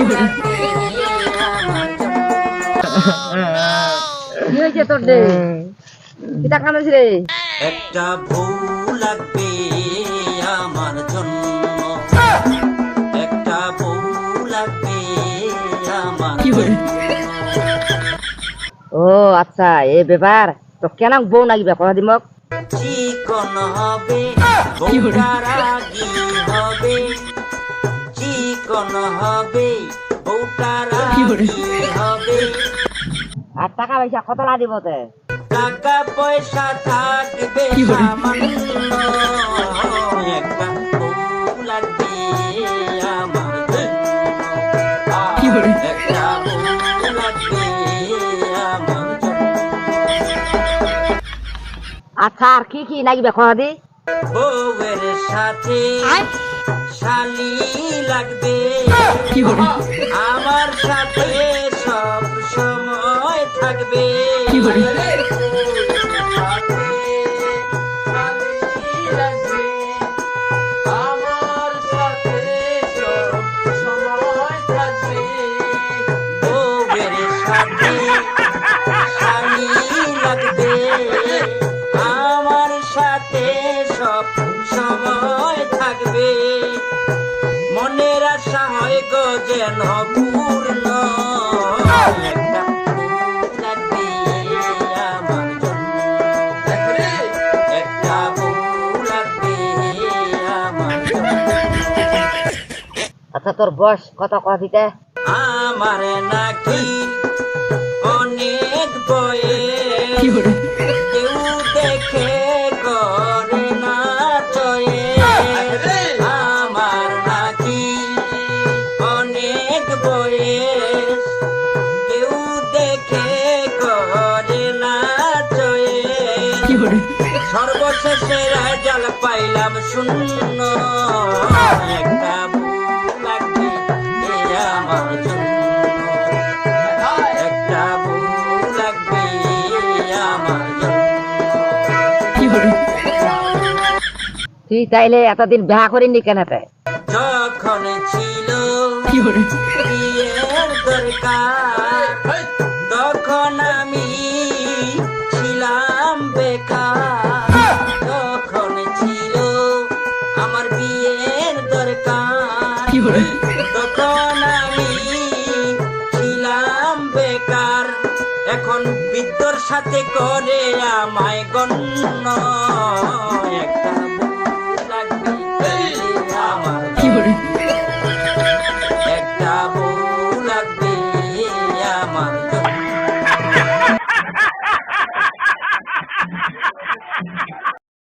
কি হয়েছে তোর রে কিতা কান্দিস রে একটা বউ লাগবে আমার জন্য একটা বউ লাগবে আমার ও আচ্ছা এই ব্যাপার। তো কেন বউ নাগিবে কথা দিমক চিকন হবে চিকন হবে? আর টাকা পয়সা কত লা দিব তে? টাকা পয়সা থাকবে সামান্য একটা বউ লাগবে আমার জন্য। একটা বউ লাগবে আমার আচ্ছা আর কি কি লাগবে কথা দি? বউয়ের সাথে শালি লাগবে। আমার সাথে সব সময় থাকবে। আমার সাথে সব সময় থাকবে। বউয়ের সাথে লাগবে। আমার সাথে সব সময় থাকবে। মনের আশা হয় গো যেন পূর্ণ। আচ্ছা তোর বয়স কত কথা দিতে? আমার নাকি সর্বশেষে পাইলাম শূন্য। একটা লাগবে এ আমার জন্য। একটা বউ লাগবে আমার জন্য তুই তাইলে এতদিন বিয়া করিনি কেন যখন ছিল তখন আমি তখন আমি ছিলাম বেকার। এখন বিদ্যর সাথে করে আমায় গণ্য